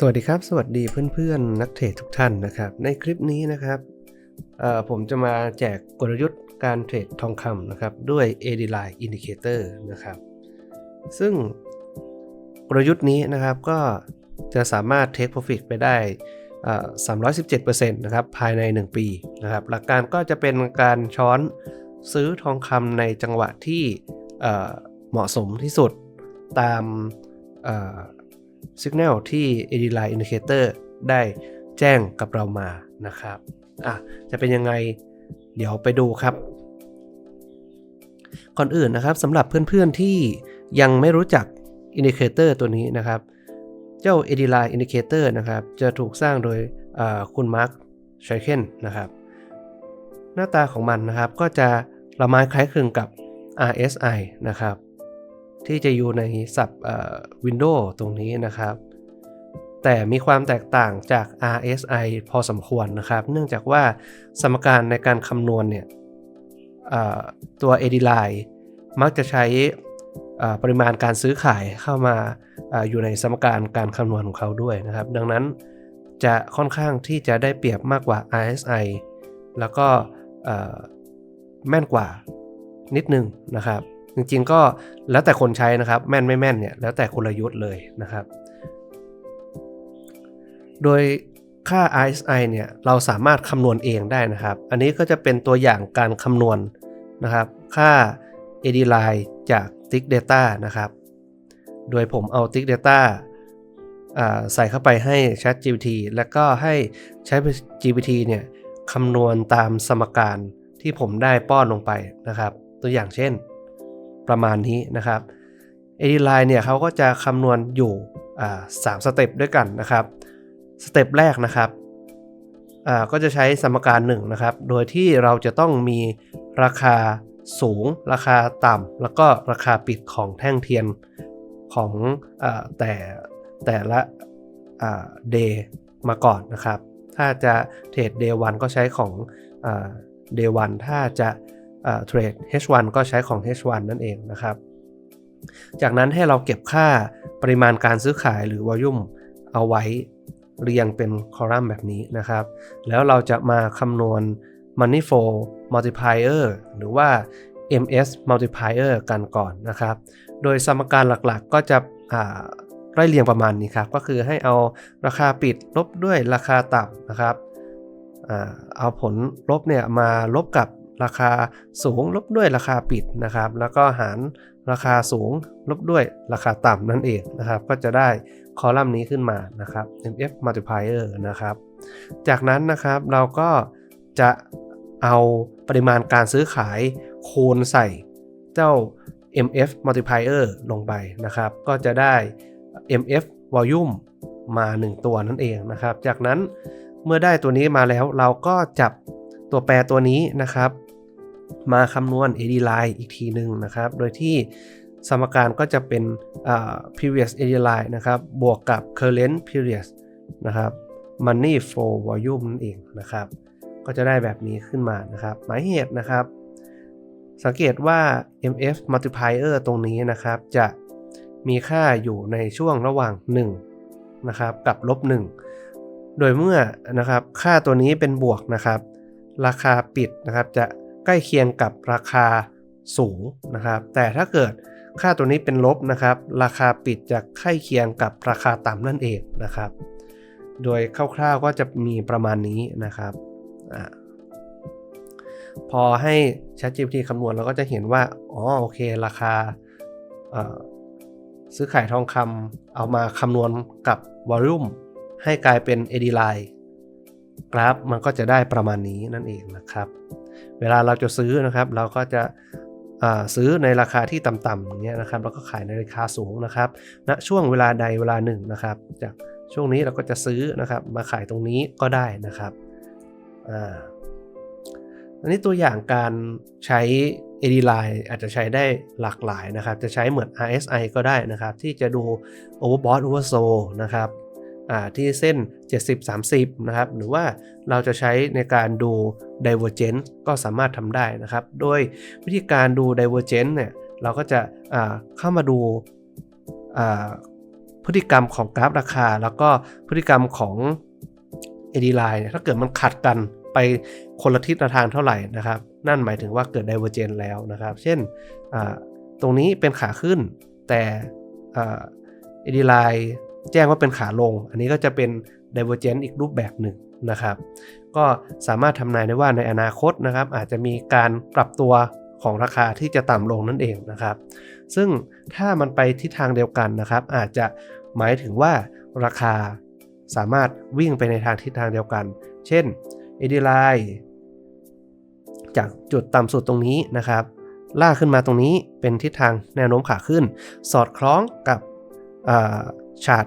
สวัสดีครับ สวัสดีเพื่อนๆ นักเทรดทุกท่านนะครับ ในคลิปนี้นะครับผมจะมาแจกกลยุทธ์การเทรดทองคำนะครับ ด้วย AD Line Indicator นะครับ ซึ่งกลยุทธ์นี้นะครับก็จะสามารถ Take Profit ไปได้อ่า317%นะครับภายใน 1 ปีนะครับ หลักการก็จะเป็นการช้อนซื้อทองคำในจังหวะที่เอ่อเหมาะสมที่สุดตาม เอ่อ Signal ที่ AD Line Indicator ได้แจ้งกับเรามานะครับอะจะเป็นยังไงเดี๋ยวไปดูครับ ก่อนอื่นนะครับสำหรับเพื่อนๆที่ยังไม่รู้จัก Indicator ตัวนี้นะครับ เจ้า AD Line Indicator นะครับ จะถูกสร้างโดยคุณมาร์คไชเคนนะครับ หน้าตาของมันนะครับก็จะละไม้คล้ายคลึงกับ RSI นะครับ ที่จะอยู่ในสับวินโดว์ตรงนี้นะครับ แต่มีความแตกต่างจาก RSI พอสมควรนะครับ เนื่องจากว่าสมการในการคำนวณเนี่ยตัว AD Line มักจะใช้ปริมาณการซื้อขายเข้ามาออยู่ในสมการการคำนวณของเขาด้วยนะครับ ดังนั้นจะค่อนข้างที่จะได้เปรียบมากกว่า RSI แล้วก็แม่นกว่านิดนึงนะครับ จริงๆก็แล้วแต่คนใช้นะครับ แม่นไม่แม่นเนี่ยแล้วแต่กลยุทธ์เลยนะครับ โดยค่า RSI เนี่ยเราสามารถคำนวณเองได้นะครับ อันนี้ก็จะเป็นตัวอย่างการคำนวณนะครับ ค่า AD line จาก Tick Data นะครับ โดยผมเอา Tick Data าใส่เข้าไปให้ ChatGPT แล้วก็ให้ ChatGPT เนี่ยคำนวณตามสมการที่ผมได้ป้อนลงไปนะครับ ตัวอย่างเช่น ประมาณนี้นะครับ AD line เนี่ยเขาก็จะคำนวณอยู่สามสเต็ปด้วยกันนะครับสเต็ปแรกนะครับก็จะใช้สมการหนึ่งนะครับ โดยที่เราจะต้องมีราคาสูง ราคาต่ำ แล้วก็ราคาปิดของแท่งเทียนของอแต่แต่ละเดย์มาก่อนนะครับ ถ้าจะเทรด day 1ก็ใช้ของอ่า day 1ถ้าจะ เทรด H1 ก็ใช้ของ H1 นั่นเองนะครับ จากนั้นให้เราเก็บค่าปริมาณการซื้อขายหรือ volume เอาไว้เรียงเป็นคอลัมน์แบบนี้นะครับ แล้วเราจะมาคำนวณ money flow multiplier หรือว่า ms multiplier กันก่อนนะครับ โดยสมการหลักๆก็จะอ่าไล่เรียงประมาณนี้ครับ ก็คือให้เอาราคาปิดลบด้วยราคาต่ำนะครับอ่าเอาผลลบเนี่ยมาลบกับ ราคาสูงลบด้วยราคาปิดนะครับ แล้วก็หารราคาสูงลบด้วยราคาต่ำนั่นเองนะครับ ก็จะได้คอลัมน์นี้ขึ้นมานะครับ MF multiplier นะครับ จากนั้นนะครับเราก็จะเอาปริมาณการซื้อขายคูณใส่เจ้า MF multiplier ลงไปนะครับ ก็จะได้ MF volume มา 1 ตัวนั่นเองนะครับ จากนั้นเมื่อได้ตัวนี้มาแล้วเราก็จับตัวแปรตัวนี้นะครับ มาคำนวณ AD line อีกทีหนึ่งนะครับ โดยที่สมการก็จะเป็น previous AD line นะครับ บวกกับ current period นะครับ money flow volume นั่นเองนะครับ ก็จะได้แบบนี้ขึ้นมานะครับ หมายเหตุนะครับ สังเกตว่า MF multiplier ตรงนี้นะครับ จะมีค่าอยู่ในช่วงระหว่าง 1 นะครับ กับลบ 1 โดยเมื่อนะครับค่าตัวนี้เป็นบวกนะครับ ราคาปิดนะครับจะ ใกล้เคียงกับราคาสูงนะครับ แต่ถ้าเกิดค่าตัวนี้เป็นลบนะครับ ราคาปิดจะใกล้เคียงกับราคาต่ำนั่นเองนะครับ โดยคร่าวๆก็จะมีประมาณนี้นะครับอพอให้ ChatGPT คำนวณเราก็จะเห็นว่า อ๋อ โอเค ราคาซื้อขายทองคำเอามาคำนวณกับ Volume ให้กลายเป็น AD line กราฟมันก็จะได้ประมาณนี้นั่นเองนะครับ เวลาเราจะซื้อนะครับเราก็จะซื้อในราคาที่ต่ำๆอย่างเงี้ยนะครับแล้วก็ขายในราคาสูงนะครับณนะช่วงเวลาใดเวลาหนึ่งนะครับจากช่วงนี้เราก็จะซื้อนะครับมาขายตรงนี้ก็ได้นะครับอ่าอันนี้ตัวอย่างการใช้ AD line อาจจะใช้ได้หลากหลายนะครับ จะใช้เหมือน RSI ก็ได้นะครับ ที่จะดู overbought oversold นะครับ ที่เส้น 70-30 นะครับ หรือว่าเราจะใช้ในการดู divergence ก็สามารถทำได้นะครับ โดยวิธีการดู divergence เนี่ย เราก็จะเข้ามาดูพฤติกรรมของกราฟราคา แล้วก็พฤติกรรมของ AD line เนี่ยถ้าเกิดมันขัดกันไปคนละทิศละทางเท่าไหร่นะครับ นั่นหมายถึงว่าเกิด divergence แล้วนะครับ เช่นตรงนี้เป็นขาขึ้นแต่ AD line แจ้งว่าเป็นขาลง อันนี้ก็จะเป็น divergence อีกรูปแบบหนึ่งนะครับ ก็สามารถทำนายได้ว่าในอนาคตนะครับ อาจจะมีการปรับตัวของราคาที่จะต่ำลงนั่นเองนะครับ ซึ่งถ้ามันไปทิศทางเดียวกันนะครับ อาจจะหมายถึงว่าราคาสามารถวิ่งไปในทางทิศทางเดียวกัน เช่น AD line จากจุดต่ำสุดตรงนี้นะครับ ลากขึ้นมาตรงนี้เป็นทิศทางแนวโน้มขาขึ้น สอดคล้องกับชาร์ต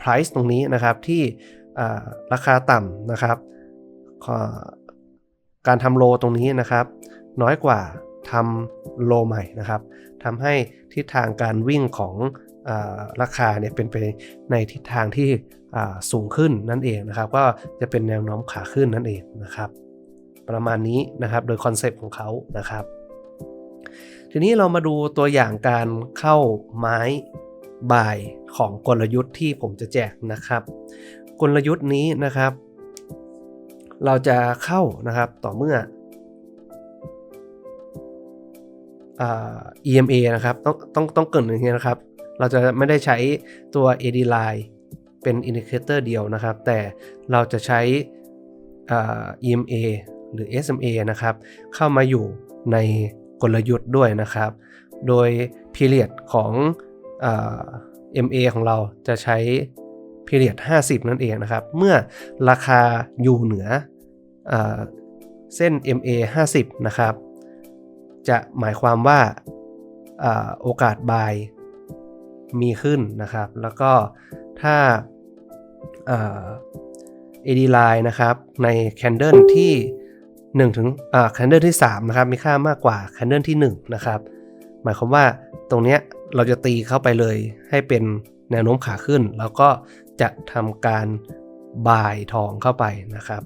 price ตรงนี้นะครับที่ราคาต่ำนะครับ การทำโลตรงนี้นะครับ น้อยกว่าทำโลใหม่นะครับทำให้ทิศทางการวิ่งของอราคาเนี่ยเป็นไปในทิศทางที่สูงขึ้นนั่นเองนะครับ ก็จะเป็นแนวโน้มขาขึ้นนั่นเองนะครับ ประมาณนี้นะครับโดยคอนเซปต์ของเขานะครับ ทีนี้เรามาดูตัวอย่างการเข้าไม้ บ่ายของกลยุทธ์ที่ผมจะแจกนะครับ กลยุทธ์นี้นะครับ เราจะเข้านะครับต่อเมื่อ EMA นะครับต้องต้องต้องเกิดอย่างนี้นะครับ เราจะไม่ได้ใช้ตัว AD line เป็นอินดิเคเตอร์เดียวนะครับ แต่เราจะใช้ EMA หรือ SMA นะครับ เข้ามาอยู่ในกลยุทธ์ด้วยนะครับ โดย period ของ MA ของเราจะใช้ period 50 นั่นเองนะครับ เมื่อราคาอยู่เหนืออเส้น MA 50 นะครับ จะหมายความว่าอโอกาส buy มีขึ้นนะครับ แล้วก็ถ้า AD line นะครับ ใน candle ที่1ถึงอ่า candle ที่3นะครับมีค่ามากกว่า candle ที่1นะครับหมายความว่าตรงเนี้ย เราจะตีเข้าไปเลยให้เป็นแนวโน้มขาขึ้น แล้วก็จะทำการบ่ายทองเข้าไปนะครับ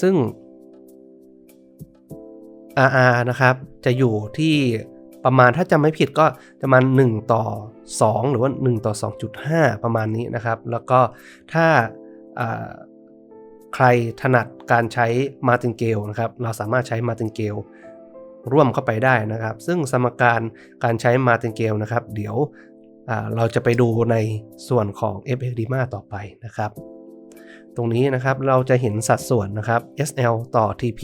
ซึ่ง RR นะครับจะอยู่ที่ประมาณถ้าจำไม่ผิดก็ประมาณ 1 ต่อ 2 หรือว่า 1 ต่อ 2.5 ประมาณนี้นะครับ แล้วก็ถ้าใครถนัดการใช้ Martingale นะครับ เราสามารถใช้ Martingale ร่วมเข้าไปได้นะครับ ซึ่งสมการการใช้ Martingale นะครับ เดี๋ยวเราจะไปดูในส่วนของ f x d m a ต่อไปนะครับ ตรงนี้นะครับเราจะเห็นสัดส่วนนะครับ SL ต่อ TP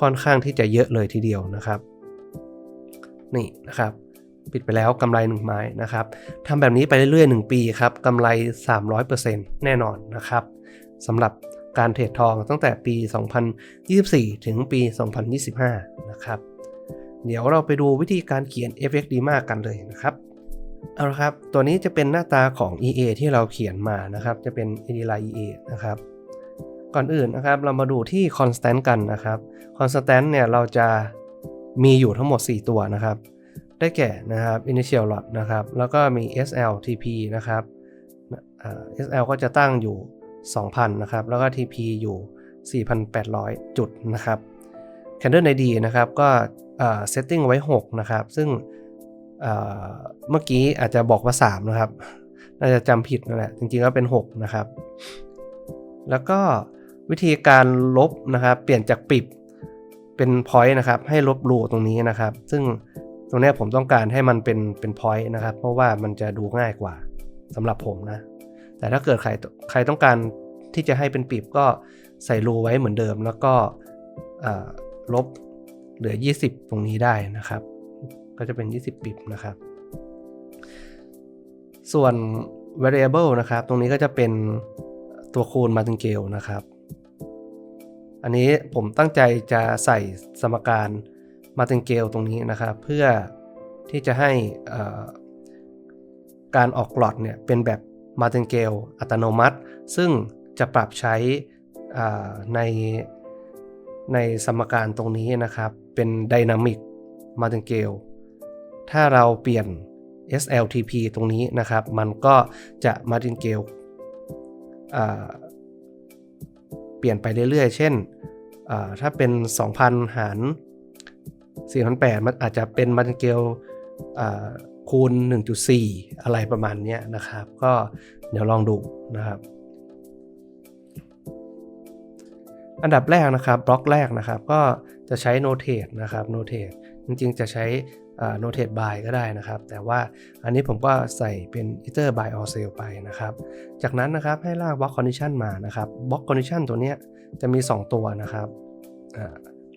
ค่อนข้างที่จะเยอะเลยทีเดียวนะครับ นี่นะครับปิดไปแล้วกำไร 1 ไม้นะครับทำแบบนี้ไปเรื่อยๆ 1 ปีครับกำไร 300%แน่นอนนะครับสำหรับการเทรดทองตั้งแต่ปี 2024 ถึงปี 2025 นะครับ เดี๋ยวเราไปดูวิธีการเขียน FX d มากกันเลยนะครับเอาละครับ ตัวนี้จะเป็นหน้าตาของ EA ที่เราเขียนมานะครับ จะเป็น ED line EA นะครับ ก่อนอื่นนะครับ เรามาดูที่ constant กันนะครับ constant เนี่ยเราจะมีอยู่ทั้งหมด 4 ตัวนะครับ ได้แก่นะครับ initial lot นะครับ แล้วก็มี SL TP นะครับ SL ก็จะตั้งอยู่ 2,000 นะครับ แล้วก็ TP อยู่ 4,800 จุดนะครับ Candle ID นะครับ ก็ เซตติ้งไว้ 6 นะครับ ซึ่งเมื่อกี้อาจจะบอกว่า 3 นะครับ น่าจะจำผิดนั่นแหละ จริงๆก็เป็น 6 นะครับ แล้วก็วิธีการลบนะครับ เปลี่ยนจากปิบเป็น point นะครับ ให้ลบรูตรงนี้นะครับ ซึ่งตรงนี้ผมต้องการให้มันเป็นเป็น point นะครับ เพราะว่ามันจะดูง่ายกว่าสำหรับผมนะ แต่ถ้าเกิดใครใครต้องการที่จะให้เป็นปีบก็ใส่รูไว้เหมือนเดิม แล้วก็ลบ เหลือ 20 ตรงนี้ได้นะครับ ก็จะเป็น 20ปีบนะครับ ส่วน variable นะครับ ตรงนี้ก็จะเป็นตัวคูณ martingale นะครับ อันนี้ผมตั้งใจจะใส่สมการ martingale ตรงนี้นะครับ เพื่อที่จะให้การออกหลอดเนี่ยเป็นแบบ martingale อัตโนมัติ ซึ่งจะปรับใช้ในในสมการตรงนี้นะครับ เป็น Dynamic Martingale ถ้าเราเปลี่ยน SLTP ตรงนี้นะครับ มันก็จะ Martingale เปลี่ยนไปเรื่อยๆ เช่น ถ้าเป็น 2,000 หาร 4,800 มันอาจจะเป็น Martingale คูณ 1.4 อะไรประมาณนี้นะครับ ก็เดี๋ยวลองดูนะครับ อันดับแรกนะครับ บล็อกแรกนะครับ ก็ จะใช้ notate นะครับ notate จริงๆ จะใช้ notate by ก็ได้นะครับ แต่ว่าอันนี้ผมก็ใส่เป็น iter by or cell ไปนะครับ จากนั้นนะครับให้ลาก block condition มานะครับ block condition ตัวเนี้ยจะมี 2 ตัวนะครับ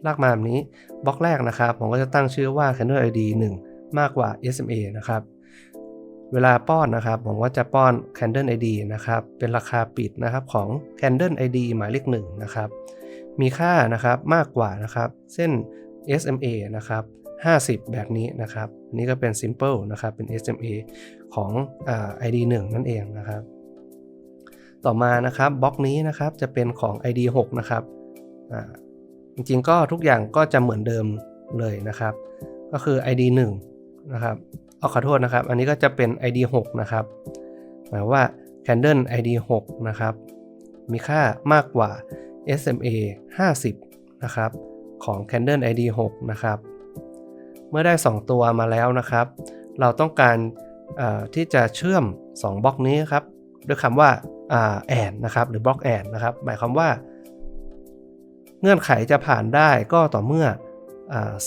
ลากมาแบบนี้บล็อกแรกนะครับ ผมก็จะตั้งชื่อว่า candle id 1 มากกว่า SMA นะครับเวลาป้อนนะครับ ผมก็จะป้อน candle id นะครับ เป็นราคาปิดนะครับของ candle id หมายเลข1นะครับ มีค่านะครับมากกว่านะครับเส้น SMA นะครับ50 แบบนี้นะครับอันนี้ก็เป็น simple นะครับเป็น SMA ของอ ID 1 นั่นเองนะครับ ต่อมานะครับบล็อกนี้นะครับจะเป็นของ ID 6 นะครับจริงๆก็ทุกอย่างก็จะเหมือนเดิมเลยนะครับ ก็คือ ID 1 นะครับเอาขอโทษนะครับ อันนี้ก็จะเป็น ID 6 นะครับ หมายว่า Candle ID 6 นะครับ มีค่ามากกว่า SMA 50 นะครับ ของ Candle ID 6 นะครับ เมื่อได้ 2 ตัวมาแล้วนะครับ เราต้องการที่จะเชื่อม 2 บล็อกนี้ครับ ด้วยคำว่าแอนนะครับ หรือบล็อกแอนนะครับ หมายความว่า เงื่อนไขจะผ่านได้ก็ต่อเมื่อ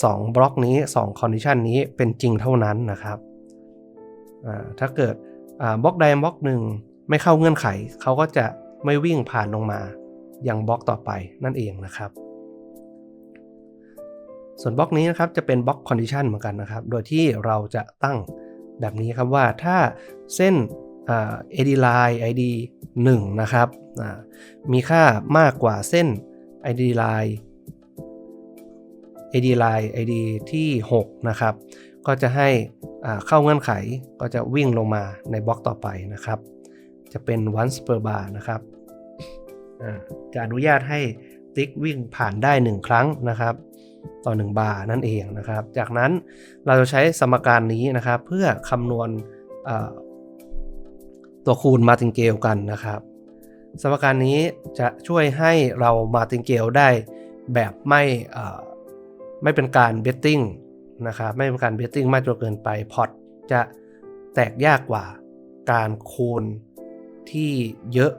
สองบล็อกนี้2 condition นี้เป็นจริงเท่านั้นนะครับ ถ้าเกิดบล็อกใดบล็อกหนึ่งไม่เข้าเงื่อนไข เขาก็จะไม่วิ่งผ่านลงมา ยังบล็อกต่อไปนั่นเองนะครับ ส่วนบล็อกนี้นะครับจะเป็นบล็อกคอนดิชันเหมือนกันนะครับ โดยที่เราจะตั้งแบบนี้ครับว่าถ้าเส้น AD line ID 1 นะครับ มีค่ามากกว่าเส้น ID line ID line ID ที่ 6 นะครับ ก็จะให้เข้าเงื่อนไขก็จะวิ่งลงมาในบล็อกต่อไปนะครับ จะเป็น once per bar นะครับ จะอนุญาตให้ติ๊กวิ่งผ่านได้ 1 ครั้งนะครับ ต่อ 1 บาร์นั่นเองนะครับ จากนั้นเราจะใช้สมการนี้นะครับ เพื่อคำนวณตัวคูณมาติงเกลกันนะครับ สมการนี้จะช่วยให้เรามาติงเกลได้แบบไม่ไม่เป็นการเบตติ้งนะครับไม่เป็นการเบตติ้งมากจนเกินไปพอตจะแตกยากกว่าการคูณที่เยอะ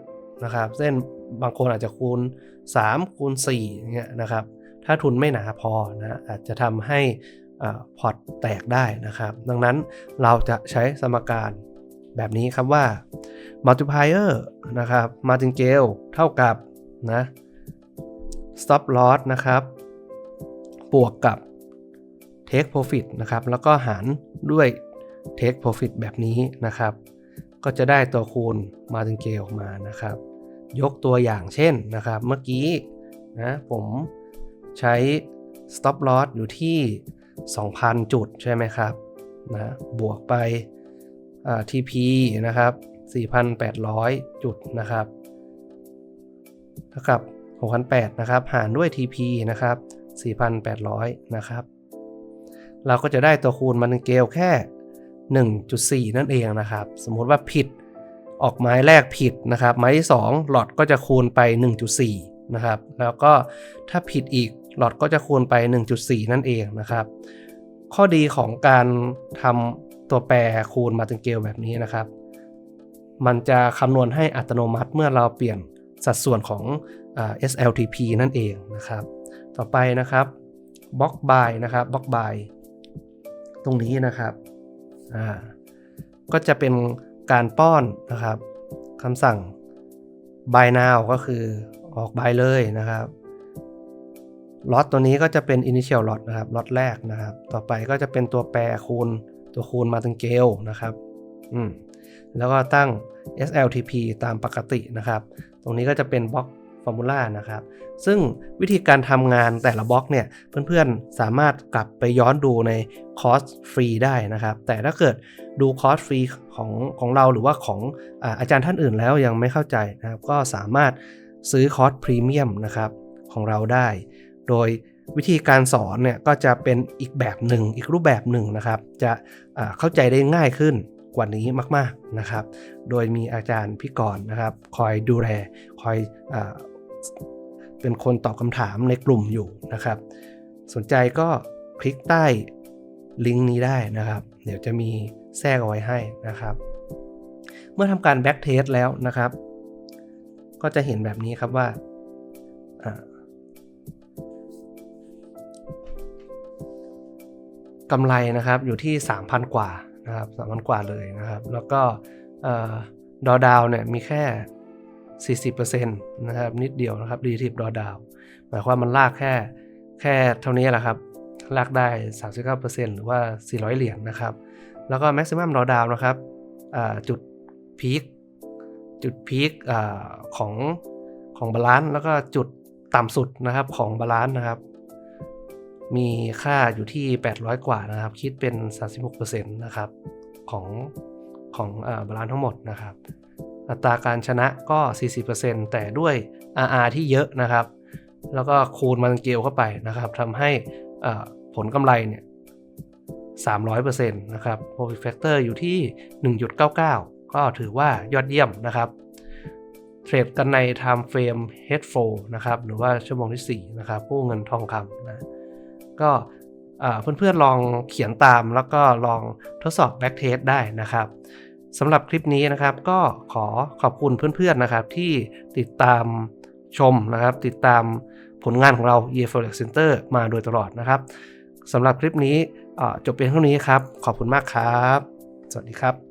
นะครับเส้น บางคนอาจจะคูณ 3 คูณ4อย่างเงี้ยนะครับ ถ้าทุนไม่หนาพอนะอาจจะทำให้พอร์ตแตกได้นะครับ ดังนั้นเราจะใช้สมการแบบนี้ครับว่า multiplier นะครับ martingale เท่ากับนะ stop loss นะครับบวกกับ take profit นะครับ แล้วก็หารด้วย take profit แบบนี้นะครับ ก็จะได้ตัวคูณ martingale ออกมานะครับ ยกตัวอย่างเช่นนะครับ เมื่อกี้นะผมใช้ stop loss อยู่ที่ 2,000 จุดใช่ไหมครับนะบวกไป TP นะครับ 4,800 จุดนะครับเท่ากับ6,800นะครับ หารด้วย TP นะครับ 4,800 นะครับ เราก็จะได้ตัวคูณมันเกลแค่ 1.4 นั่นเองนะครับ สมมุติว่าผิด ออกไม้แรกผิดนะครับ ไม้ที่ 2 หลอดก็จะคูณไป 1.4 นะครับ แล้วก็ถ้าผิดอีกหลอดก็จะคูณไป 1.4 นั่นเองนะครับ ข้อดีของการทำตัวแปรคูณมาติงเกลแบบนี้นะครับ มันจะคำนวณให้อัตโนมัติเมื่อเราเปลี่ยนสัดส่วนของ SLTP นั่นเองนะครับ ต่อไปนะครับบล็อกบายนะครับบล็อกบายตรงนี้นะครับ อ่า ก็จะเป็น การป้อนนะครับคำสั่ง buy now ก็คือออก buy เลยนะครับล็อตตัวนี้ก็จะเป็น initial lot นะครับล็อตแรกนะครับ ต่อไปก็จะเป็นตัวแปรคูณตัวคูณมาถึงเกลนะครับอืมแล้วก็ตั้ง SLTP ตามปกตินะครับ ตรงนี้ก็จะเป็นบล็อก ฟอร์มูลานะครับ ซึ่งวิธีการทำงานแต่ละบล็อกเนี่ย เพื่อนๆ สามารถกลับไปย้อนดูในคอร์สฟรีได้นะครับ แต่ถ้าเกิดดูคอร์สฟรีของของเราหรือว่าของอาอาจารย์ท่านอื่นแล้วยังไม่เข้าใจนะครับ ก็สามารถซื้อคอร์สพรีเมียมนะครับของเราได้ โดยวิธีการสอนเนี่ยก็จะเป็นอีกแบบหนึ่งอีกรูปแบบหนึ่งนะครับ จะเข้าใจได้ง่ายขึ้นกว่านี้มาก ๆนะครับ โดยมีอาจารย์พี่กรณ์นะครับ คอยดูแล คอยอ เป็นคนตอบคำถามในกลุ่มอยู่นะครับ สนใจก็คลิกใต้ลิงก์นี้ได้นะครับ เดี๋ยวจะมีแทรกเอาไว้ให้นะครับ เมื่อทำการแบ็กเทสแล้วนะครับ ก็จะเห็นแบบนี้ครับว่าอ่ากำไรนะครับอยู่ที่ 3,000 กว่านะครับ3,000 กว่าเลยนะครับ แล้วก็ดอดาวเนี่ยมีแค่ 40%นะครับนิดเดียวนะครับรีทิปดอดาวหมายความมันลากแค่แค่เท่านี้แหละครับ ลากได้ 39%หรือว่า 400 เหรียญนะครับ แล้วก็ maximum drawdown นะครับจุดพีคจุดพีคของของบาลานซ์แล้วก็จุดต่ำสุดนะครับของบาลานซ์นะครับ มีค่าอยู่ที่ 800 กว่านะครับ คิดเป็น 36%นะครับของของบาลานซ์ทั้งหมดนะครับ อัตราการชนะก็ 40%แต่ด้วย RR ที่เยอะนะครับ แล้วก็คูณมันเกลเข้าไปนะครับทำให้ผลกำไรเนี่ย300%นะครับ profit factor อยู่ที่ 1.99 ก็ถือว่ายอดเยี่ยมนะครับ เทรดกันใน time frame head flow นะครับ หรือว่าชั่วโมงที่ 4 นะครับกู้เงินทองคำนะ ก็เพื่อนๆลองเขียนตามแล้วก็ลองทดสอบ back test ได้นะครับ สำหรับคลิปนี้นะครับก็ขอขอบคุณเพื่อนๆนะครับที่ติดตามชมนะครับ ติดตามผลงานของเรา e f o r e x Center มาโดยตลอดนะครับสำหรับคลิปนี้จบเพียงเท่านี้ครับ ขอบคุณมากครับ สวัสดีครับ